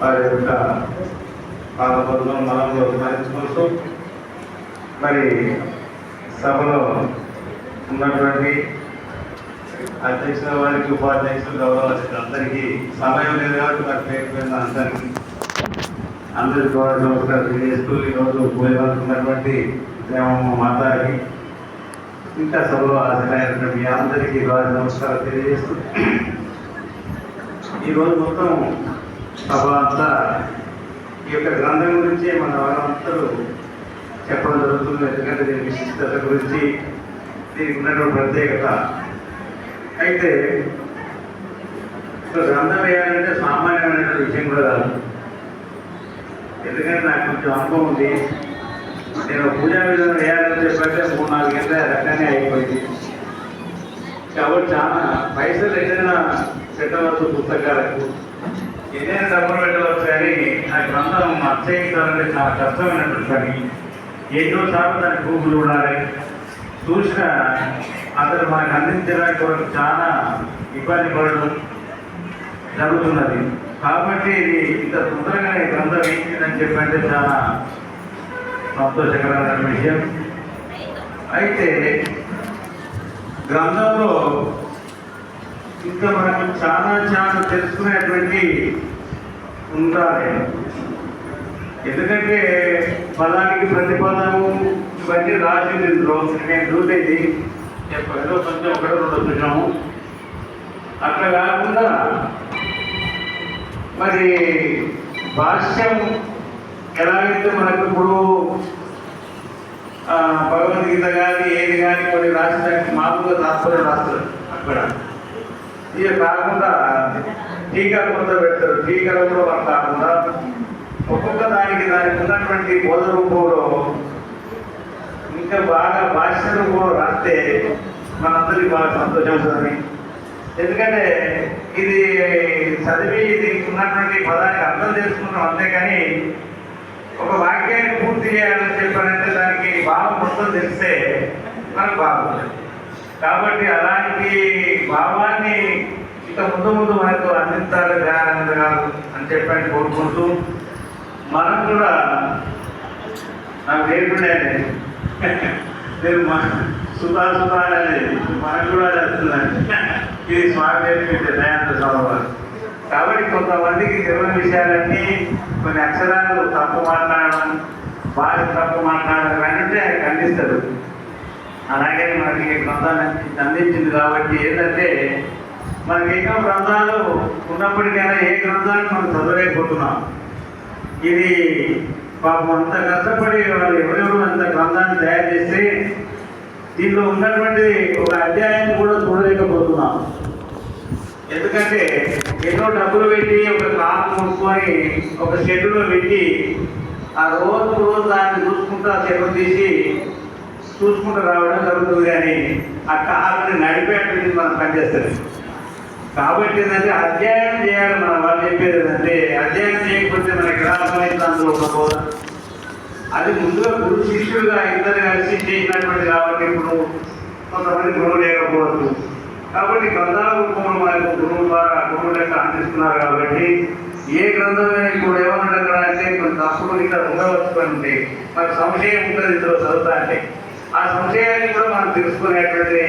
వారి యొక్క పాదపద్మం మనలో స్మరించుకుంటూ మరి సభలో ఉన్నటువంటి అధ్యక్షుల వారికి ఉపాధ్యక్షులు గౌరవాల్సిన అందరికీ సమయం లేదు కాబట్టి మరి పేరు పేరున అందరికీ అందరి ద్వారా నమస్కారం తెలియజేస్తూ ఈరోజు పోయినటువంటి దేవమ్మ మాతాకి ఇంకా సభలో హాజరైనటువంటి మీ అందరికీ ద్వారా నమస్కారం తెలియజేస్తూ ఈరోజు మొత్తం సభ అంతా ఈ యొక్క గ్రంథం గురించి మన వాళ్ళందరూ చెప్పడం జరుగుతుంది. ఎందుకంటే దీని విశిష్టత గురించి దీనికి ఉన్నటువంటి ప్రత్యేకత. అయితే గ్రంథం వేయాలంటే సామాన్యమైనటువంటి విషయం కూడా కాదు. ఎందుకంటే నాకు కొంచెం అనుభవం ఉంది. నేను పూజా విధానం వేయాలని చెప్పంటే మూడు నాలుగు గంటల రకంగా అయిపోయింది. కాబట్టి చాలా పైసలు ఏదైనా పెట్టవచ్చు పుస్తకాలకు ఏదైనా డబ్బులు పెట్టవచ్చు కానీ ఆ గ్రంథం అత్యయించాలంటే చాలా కష్టమైనటువంటి పని. ఎన్నోసార్లు దాని ప్రూఫ్లు ఉండాలి. చూసిన అతను మనకు అందించడానికి కొరకు చాలా ఇబ్బంది పడడం జరుగుతున్నది. కాబట్టి ఇది ఇంత తొందరగా ఈ గ్రంథం ఏంటిదని చెప్పంటే చాలా సంతోషకరమైన విషయం. అయితే గ్రంథంలో ఇంకా మనకు చాలా చాలా తెలుసుకునేటువంటి ఉండాలి. ఎందుకంటే పదానికి ప్రతిపదము ఇవన్నీ రాసింది రోజు నేను చూసేది. ఏదో కొంచెం ఒకటి రెండు చూసాము అట్లా కాకుండా మరి భాష్యం ఎలాగైతే మనకు ఇప్పుడు భగవద్గీత కానీ ఏది కానీ కొన్ని రాసినట్టు మామూలుగా రాస్తారు రాస్తారు అక్కడ. ఇక కాకుండా టీకా కొంత పెడతారు. టీకాలు కూడా వాళ్ళు కాకుండా ఒక్కొక్క దానికి దానికి ఉన్నటువంటి బోధ రూపంలో ఇంకా బాగా భాష రూపంలో రాస్తే మనందరికీ బాగా సంతోషం అవుతుంది ఎందుకంటే ఇది చదివి దీనికి ఉన్నటువంటి పదానికి అర్థం తెలుసుకున్నాం అంతేకాని ఒక వాక్యాన్ని పూర్తి చేయాలని చెప్పారంటే దానికి భావం మొత్తం తెలిస్తే మనకు బాగుంటుంది. కాబట్టి అలాంటి భావాన్ని ఇంకా ముందు ముందు మనకు అందించాలి దయానంద గారు అని చెప్పని కోరుకుంటూ మనం కూడా నాకు లేకుండే నేను మన సుధా సుధా అనేది మనకు కూడా చేస్తున్నాను. ఇది స్వామి నేర్పించే దయానంద స్వామి వారు. కాబట్టి కొంతమందికి తెలియని విషయాలన్నీ కొన్ని అక్షరాలు తప్పు మాట్లాడడం భాష తప్పు మాట్లాడడం అంటే ఖండిస్తారు అలాగే మనకి గ్రంథాలు అందించింది కాబట్టి ఏంటంటే మనకి ఎన్నో గ్రంథాలు ఉన్నప్పటికైనా ఏ గ్రంథాన్ని మనం చదవలేకపోతున్నాం. ఇది పాపం అంత కష్టపడి వాళ్ళు ఎవరెవరు అంత గ్రంథాన్ని తయారు చేస్తే దీనిలో ఉన్నటువంటి ఒక అధ్యాయాన్ని కూడా చూడలేకపోతున్నాం. ఎందుకంటే ఎన్నో డబ్బులు పెట్టి ఒక క్లాత్ కొనుక్కొని ఒక షెడ్యూల్లో పెట్టి ఆ రోజు రోజు దాన్ని చూసుకుంటూ ఆ షెడ్ తీసి చూసుకుంటూ రావడం జరుగుతుంది కానీ ఆ కారుని నడిపేటది మనం పనిచేస్తుంది కాబట్టి ఏంటంటే అధ్యయనం చేయాలి మనం. వాళ్ళు చెప్పేది ఏంటంటే అధ్యయనం చేయకపోతే మనకి రాకపోయింది అందులో ఒక బోధ. అది ముందుగా గురు శిష్యులుగా ఇద్దరు కలిసి చేసినటువంటి కాబట్టి ఇప్పుడు కొంతమంది గురువు లేకపోవచ్చు. కాబట్టి గ్రంథాల రూపంలో మనకు గురువు ద్వారా గురువు లెక్క అందిస్తున్నారు కాబట్టి ఏ గ్రంథమైనా ఇప్పుడు ఏమన్నా అంటే కొన్ని తప్పులు ఇక్కడ ఉండవచ్చు అంటే మాకు సంశయం ఉంటుంది ఇందులో చదువుతా అంటే. ఆ సంశయాన్ని కూడా మనం తెలుసుకునేటువంటి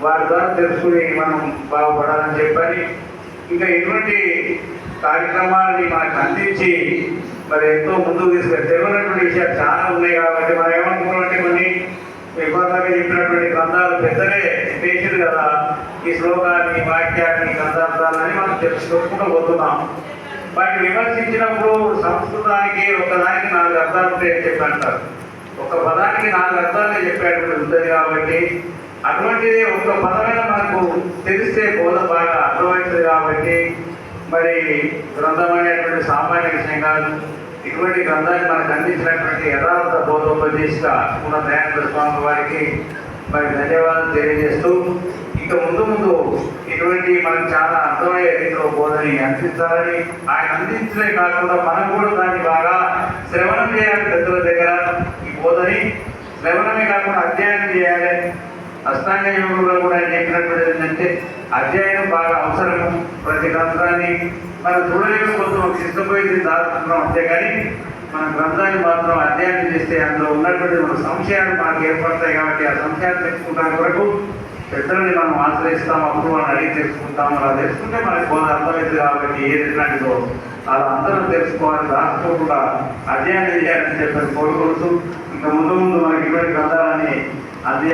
వారి ద్వారా తెలుసుకుని మనం బాగుపడాలని చెప్పని ఇంకా ఎటువంటి కార్యక్రమాలని మనకు అందించి మరి ఎంతో ముందుకు తీసుకెళ్ళి తెలియనటువంటి విషయాలు చాలా ఉన్నాయి కాబట్టి మనం ఏమనుకున్నామంటే కొన్ని విభాగాలు చెప్పినటువంటి గ్రంథాలు పెద్దలే చేసింది కదా. ఈ శ్లోకాన్ని వాక్యాన్ని గ్రంథార్థాలని మనం తెలుసుకుంటూ పోతున్నాం. వాటిని విమర్శించినప్పుడు సంస్కృతానికి ఒకదానికి నాలుగు అర్థాలు ఉంటాయని చెప్పి అంటారు. ఒక పదానికి నాలుగు అర్థాలే చెప్పేటువంటి ఉంటుంది కాబట్టి. అటువంటిది ఒక పదమైన మనకు తెలిస్తే బోధ బాగా అర్థమవుతుంది కాబట్టి. మరి గ్రంథం అనేటువంటి సామాన్య విషయం కాదు. ఇటువంటి గ్రంథాన్ని మనకు అందించినటువంటి యథార్థ బోధోపదేశ ఉన్న దయానంద స్వామి వారికి మరి ధన్యవాదాలు తెలియజేస్తూ ఇంకా ముందు ముందు ఇటువంటి మనకు చాలా అర్థమయ్యే రీతిలో బోధని అందించాలని ఆయన అందించలే కాకుండా మనం కూడా దాన్ని బాగా శ్రవణం చేయాలి పెద్దల దగ్గర. పోదని బోధని శ్రవణమే కాకుండా అధ్యయనం చేయాలి. అష్టాంగ యోగంలో కూడా ఆయన చెప్పినటువంటి ఏంటంటే అధ్యయనం బాగా అవసరం ప్రతి గ్రంథాన్ని మనం చూడలేకపోతున్నాం ఒక సిద్ధపోయింది దాచుకున్నాం అంతేగాని కానీ మన గ్రంథాన్ని మాత్రం అధ్యయనం చేస్తే అందులో ఉన్నటువంటి మన సంశయాలు మనకు ఏర్పడతాయి కాబట్టి ఆ సంశయాలు తెలుసుకుంటానికి వరకు పెద్దలని మనం ఆశ్రయిస్తాం అప్పుడు మనం అడిగి తెలుసుకుంటాం. అలా తెలుసుకుంటే మనకి బోధ అర్థమవుతుంది కాబట్టి ఏది ఎట్లాంటిదో అలా అందరం తెలుసుకోవాలి. రాసుకోకుండా అధ్యయనం చేయాలని చెప్పని కోరుకుంటూ ఇంకా ముందు ముందు మనకి ఇటువంటి గ్రంథాలని అదే